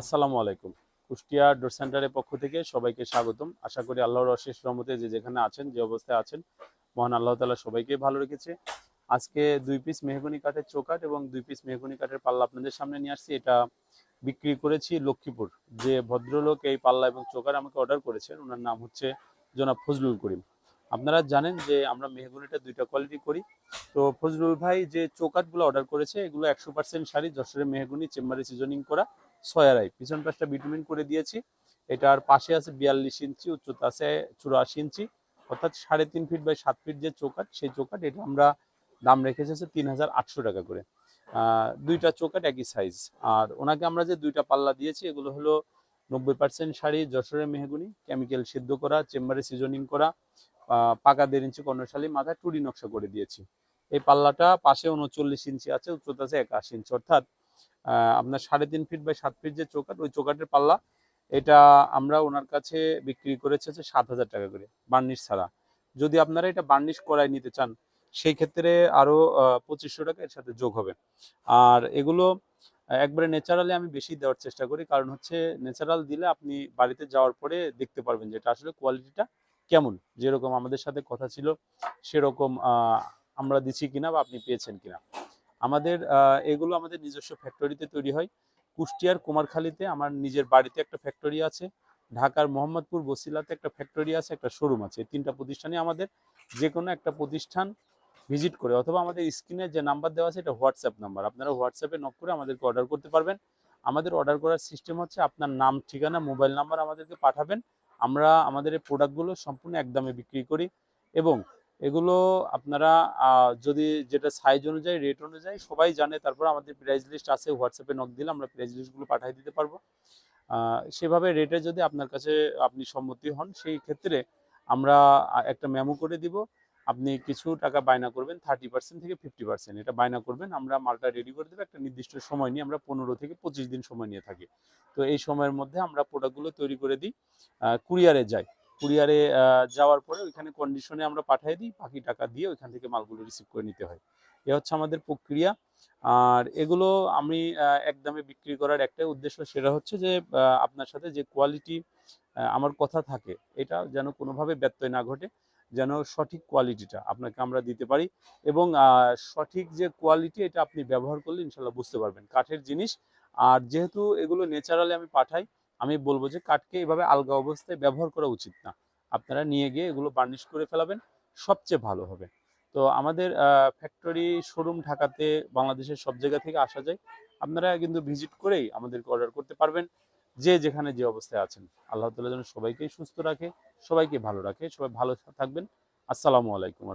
আসসালামু আলাইকুম। কুষ্টিয়া ডোর সেন্টারের পক্ষ থেকে সবাইকে স্বাগতম। আশা করি আল্লাহর অশেষ রহমতে যে যেখানে আছেন, যে অবস্থায় আছেন, মহান আল্লাহ তালা সবাইকে ভালো রেখেছে। আজকে দুই পিস মেহগনি কাঠের চৌকাঠ এবং দুই পিস মেহগনি কাঠের পাল্লা আপনাদের সামনে নিয়ে আসছি। এটা বিক্রি করেছি লক্ষ্মীপুর। যে ভদ্রলোক এই পাল্লা এবং চৌকাঠ আমাকে অর্ডার করেছেন, ওনার নাম হচ্ছে জনাব ফজলুল করিম। আপনারা জানেন যে আমরা মেহগুনিটা দুইটা কোয়ালিটি করি। তো ফজলুল ভাই যে চৌকাঠগুলো অর্ডার করেছে, এগুলো একশো পার্সেন্ট শাড়ি, যশোরের মেহগুনি, চেম্বারে সিজনিং করা। ছয়ারাই পিছন পাশটা বিটুমিন করে দিয়েছি। এটার পাশে আছে বিয়াল্লিশ ইঞ্চি, উচ্চতা আছে চুরাশি ইঞ্চি। অর্থাৎ সাড়ে তিন ফিট বাই সাত ফিট যে চৌকাট সেই চৌকাট এটা আমরা দাম রেখেছি হচ্ছে তিন হাজার আটশো টাকা করে। দুইটা চৌকাট একই সাইজ আর ওনাকে আমরা যে দুইটা পাল্লা দিয়েছি, এগুলো হলো নব্বই পার্সেন্ট শাড়ি, যশোরের মেহগুনি কেমিক্যাল সিদ্ধ করা, চেম্বারে সিজনিং করা পাকা দেড় ইঞ্চি কর্ণশালী, মাথায় টুডি নকশা করে দিয়েছি। এই পাল্লাটা পাশে উনচল্লিশ ইঞ্চি আছে, উচ্চতা আছে একাশি ইঞ্চি। অর্থাৎ আপনার সাড়ে তিন ফিট বাই সাত ফিট যে চৌকাট ওই চৌকাটের পাল্লা, এটা আমরা ওনার কাছে বিক্রি করেছে হচ্ছে সাত হাজার টাকা করে, বার্নিশ ছাড়া। যদি আপনারা এটা বার্নিশ করায় নিতে চান, সেই ক্ষেত্রে আরও পঁচিশশো টাকা এর সাথে যোগ হবে। আর এগুলো একবারে ন্যাচারালি আমি বেশি দেওয়ার চেষ্টা করি, কারণ হচ্ছে ন্যাচারাল দিলে আপনি বাড়িতে যাওয়ার পরে দেখতে পারবেন যে এটা আসলে কোয়ালিটিটা কেমন, যেরকম আমাদের সাথে কথা ছিল, সেরকম আমরা দিচ্ছি কিনা বা আপনি পেয়েছেন কিনা। আমাদের এগুলো আমাদের নিজস্ব ফ্যাক্টরিতে তৈরি হয়। কুষ্টিয়ার কুমারখালীতে আমার নিজের বাড়িতে একটা ফ্যাক্টরি আছে। ঢাকার মোহাম্মদপুর বসিলাতে একটা ফ্যাক্টরি আছে, একটা শোরুম আছে। তিনটা প্রতিষ্ঠানই আমাদের যে কোনো একটা প্রতিষ্ঠান ভিজিট করে অথবা আমাদের স্ক্রিনে যে নাম্বার দেওয়া আছে, এটা হোয়াটসঅ্যাপ নাম্বার আপনারা হোয়াটসঅ্যাপে নক করে আমাদেরকে অর্ডার করতে পারবেন। আমাদের অর্ডার করার সিস্টেম হচ্ছে আপনার নাম, ঠিকানা মোবাইল নাম্বার আমাদেরকে পাঠাবেন। আমরা আমাদের এই প্রোডাক্টগুলো সম্পূর্ণ একদমে বিক্রি করি এবং এগুলো আপনারা যদি যেটা সাইজ অনুযায়ী রেট অনুযায়ী সবাই জানে, তারপর আমাদের প্রাইস লিস্ট আছে হোয়াটসঅ্যাপে নক দিলে আমরা প্রাইস লিস্টগুলো পাঠিয়ে দিতে পারব। সেভাবে রেটে যদি আপনার কাছে আপনি সম্মতি হন, সেই ক্ষেত্রে আমরা একটা মেমো করে দিব। আপনি কিছু টাকা বায়না করবেন থার্টি পার্সেন্ট থেকে ফিফটি পার্সেন্ট এটা বায়না করবেন, আমরা মালটা রেডি করে দেবো, একটা নির্দিষ্ট সময় নিয়ে আমরা পনেরো থেকে পঁচিশ দিন সময় নিয়ে থাকি। তো এই সময়ের মধ্যে আমরা প্রোডাক্টগুলো তৈরি করে দিই কুরিয়ারে যাই। কুরিয়ারে যাওয়ার পরে ওইখানে কন্ডিশনে আমরা পাঠিয়ে দিই, বাকি টাকা দিয়ে ওইখান থেকে মালগুলো রিসিভ করে নিতে হয়। এ হচ্ছে আমাদের প্রক্রিয়া। আর এগুলো আমি একদমে বিক্রি করার একটাই উদ্দেশ্য সেটা হচ্ছে যে আপনার সাথে যে কোয়ালিটি আমার কথা থাকে, এটা যেন কোনোভাবে ব্যত্যয় না ঘটে, যেন সঠিক কোয়ালিটিটা আপনাকে আমরা দিতে পারি এবং সঠিক যে কোয়ালিটি এটা আপনি ব্যবহার করলে ইনশাল্লাহ বুঝতে পারবেন। কাঠের জিনিস, আর যেহেতু এগুলো ন্যাচারালি আমি পাঠাই আমি বলব যে কাঠকে এভাবে আলগা অবস্থায় ব্যবহার করা উচিত না। আপনারা নিয়ে গিয়ে এগুলো বার্নিশ করে ফেলাবেন, সবচেয়ে ভালো হবে। তো আমাদের ফ্যাক্টরি শোরুম ঢাকাতে বাংলাদেশের সব জায়গা থেকে আসা যায়, আপনারা কিন্তু ভিজিট করেই আমাদেরকে অর্ডার করতে পারবেন, যে যেখানে যে অবস্থায় আছেন। আল্লাহ তালা যেন সবাইকেই সুস্থ রাখে, সবাইকে ভালো রাখে, সবাই ভালো থাকবেন। আসসালামু আলাইকুম